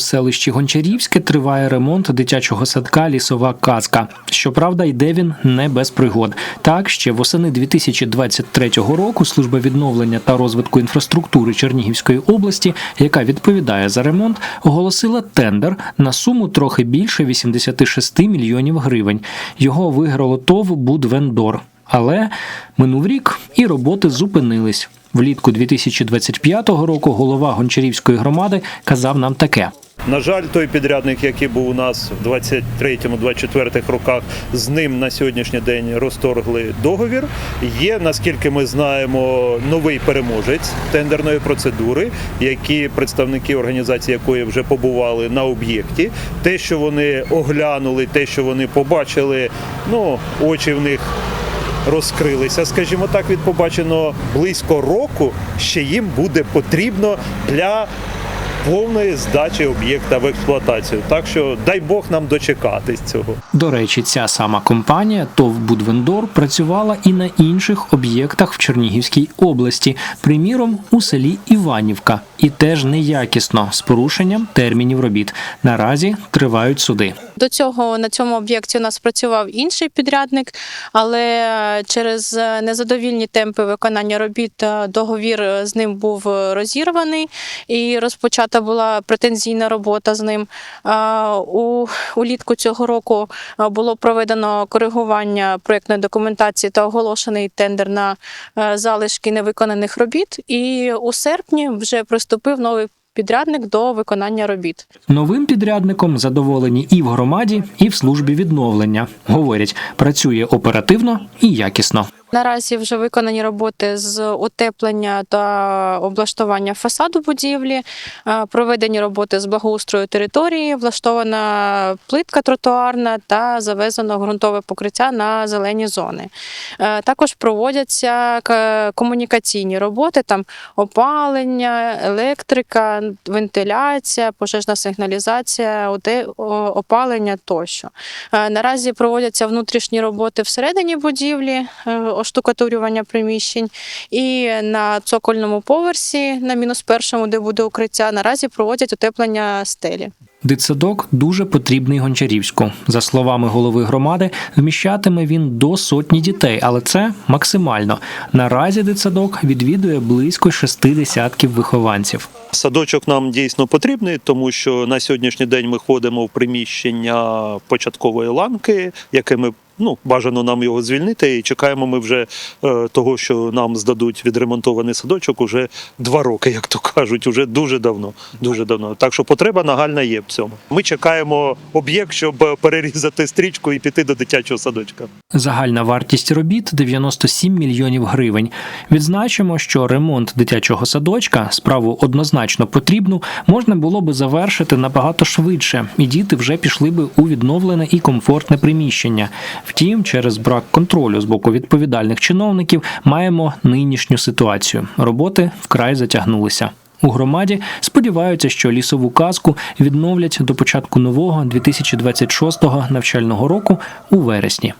селищі Гончарівське триває ремонт дитячого садка Лісова казка. Щоправда, йде він не без пригод. Так, ще восени 2023 року служба відновлення та розвитку інфраструктури Чернігівської області, яка відповідає за ремонт, оголосила тендер на суму трохи більше 86 мільйонів гривень. Його виграло ТОВ Будвендор. Але минув рік і роботи зупинились. Влітку 2025 року голова Гончарівської громади казав нам таке. На жаль, той підрядник, який був у нас в 23-24 роках, з ним на сьогоднішній день розторгли договір. Є, наскільки ми знаємо, новий переможець тендерної процедури, які представники організації якої вже побували на об'єкті. Те, що вони оглянули, те, що вони побачили, ну очі в них. Розкрилися, скажімо так, від побаченого близько року ще їм буде потрібно для повної здачі об'єкта в експлуатацію. Так що дай Бог нам дочекатись цього. До речі, ця сама компанія ТОВ Будвендор працювала і на інших об'єктах в Чернігівській області, приміром у селі Іванівка, і теж неякісно з порушенням термінів робіт. Наразі тривають суди. До цього на цьому об'єкті у нас працював інший підрядник, але через незадовільні темпи виконання робіт е, договір з ним був розірваний і розпочата була претензійна робота з ним. У улітку цього року було проведено коригування проєктної документації та оголошений тендер на е, залишки невиконаних робіт. І у серпні вже приступив новий підрядник до виконання робіт. Новим підрядником задоволені і в громаді, і в службі відновлення. Говорять, працює оперативно і якісно. Наразі вже виконані роботи з утеплення та облаштування фасаду будівлі, е, проведені роботи з благоустрою території, влаштована плитка тротуарна та завезено ґрунтове покриття на зелені зони. Е, Також проводяться комунікаційні роботи, там опалення, електрика, вентиляція, пожежна сигналізація, опалення тощо. Е, Наразі проводяться внутрішні роботи всередині будівлі, е, оштукатурювання приміщень. І на цокольному поверсі, на мінус першому, де буде укриття, наразі проводять утеплення стелі. Дитсадок дуже потрібний Гончарівську. За словами голови громади, вміщатиме він до сотні дітей, але це максимально. Наразі дитсадок відвідує близько шести десятків вихованців. Садочок нам дійсно потрібний, тому що на сьогоднішній день ми ходимо в приміщення початкової ланки, яке ми ну бажано нам його звільнити. І чекаємо ми вже е, того, що нам здадуть відремонтований садочок уже два роки, як то кажуть, уже дуже давно. Дуже давно. Так що потреба нагальна є в цьому. Ми чекаємо об'єкт, щоб перерізати стрічку і піти до дитячого садочка. Загальна вартість робіт 97 мільйонів гривень. Відзначимо, що ремонт дитячого садочка справу однозначно потрібну можна було би завершити набагато швидше, і діти вже пішли би у відновлене і комфортне приміщення. Втім, через брак контролю з боку відповідальних чиновників маємо нинішню ситуацію. Роботи вкрай затягнулися. У громаді сподіваються, що лісову казку відновлять до початку нового 2026 навчального року у вересні.